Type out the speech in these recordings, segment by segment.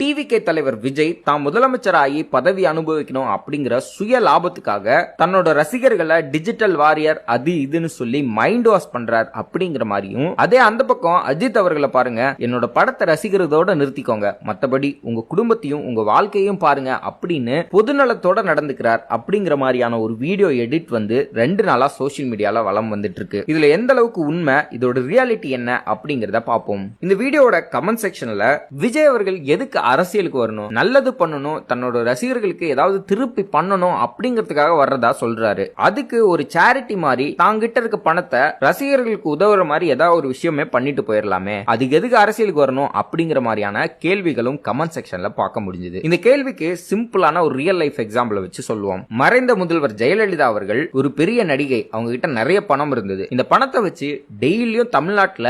TVK தலைவர் விஜய் தான் முதலமைச்சராகி பதவி அனுபவிக்கணும் அப்படிங்கிற சுய லாபத்துக்காக தன்னோட ரசிகர்களை டிஜிட்டல் வாரியர் அது இதுன்னு சொல்லி மைண்ட் வாஷ் பண்றார் அப்படிங்கிற மாதிரியும் அதே அந்த பக்கம் அஜித் அவர்களை பாருங்க என்னோட படத்தை ரசிக்கிறதோட நிறுத்திக்கோங்க. மத்தபடி உங்க குடும்பத்தையும் உங்க வாழ்க்கையும் பாருங்க அப்படின்னு பொதுநலத்தோட நடந்துக்கிறார் அப்படிங்கிற மாதிரியான ஒரு வீடியோ எடிட் வந்து ரெண்டு நாளா சோஷியல் மீடியால வளம் வந்துட்டு இருக்கு இதுல எந்த அளவுக்கு உண்மை இதோட ரியாலிட்டி என்ன அப்படிங்கிறத பார்ப்போம். இந்த வீடியோவோட கமெண்ட் செக்ஷன்ல விஜய் அவர்கள் எதுக்கு அரசியலுக்கு வரணும் நல்லது பண்ணணும் தன்னோட ரசிகர்களுக்கு ஏதாவது திருப்பி பண்ணணும் அப்படிங்கிறதுக்காக வர்றதா சொல்றாரு. அதுக்கு ஒரு சேரிட்டி மாதிரி தாங்கிட்ட இருக்க பணத்தை ரசிகர்களுக்கு உதவுற மாதிரி ஏதாவது ஒரு விஷயமே பண்ணிட்டு போயிடலாமே அதுக்கு எதுக்கு அரசியலுக்கு வரணும் அப்படிங்கிற மாதிரியான கேள்விகளும் கமெண்ட் செக்ஷன்ல பார்க்க முடிஞ்சது. இந்த கேள்விக்கு சிம்பிளான ஒரு ரியல் லைஃப் எக்ஸாம்பிள் வச்சு சொல்லுவோம். மறைந்த முதல்வர் ஜெயலலிதா அவர்கள் ஒரு பெரிய நடிகை. அவங்க கிட்ட நிறைய பணம் இருந்தது. இந்த பணத்தை வச்சு டெய்லியும் தமிழ்நாட்டுல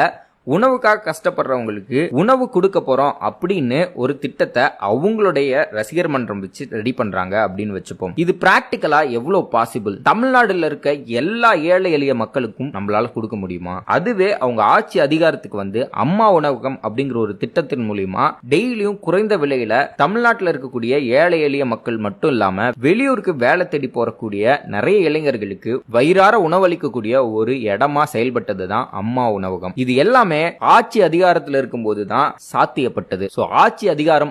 உணவுக்காக கஷ்டப்படுறவங்களுக்கு உணவு கொடுக்க போறோம் அப்படின்னு ஒரு திட்டத்தை அவங்களுடைய ரசிகர் மன்றம் வச்சு ரெடி பண்றாங்க அப்படின்னு வச்சுப்போம். இது பிராக்டிக்கலா எவ்வளவு பாசிபிள் தமிழ்நாடுல இருக்க எல்லா ஏழை எளிய மக்களுக்கும் நம்மளால கொடுக்க முடியுமா? அதுவே அவங்க ஆட்சி அதிகாரத்துக்கு வந்து அம்மா உணவகம் அப்படிங்கிற ஒரு திட்டத்தின் மூலியமா டெய்லியும் குறைந்த விலையில தமிழ்நாட்டில் இருக்கக்கூடிய ஏழை எளிய மக்கள் மட்டும் இல்லாம வெளியூருக்கு வேலை தேடி போறக்கூடிய நிறைய இளைஞர்களுக்கு வயிறார உணவளிக்கக்கூடிய ஒரு இடமா செயல்பட்டது தான் அம்மா உணவகம். இது எல்லாமே ஆட்சி அதிகாரத்தில் இருக்கும்போது தான் சாத்தியப்பட்டது. சோ ஆட்சி அதிகாரம்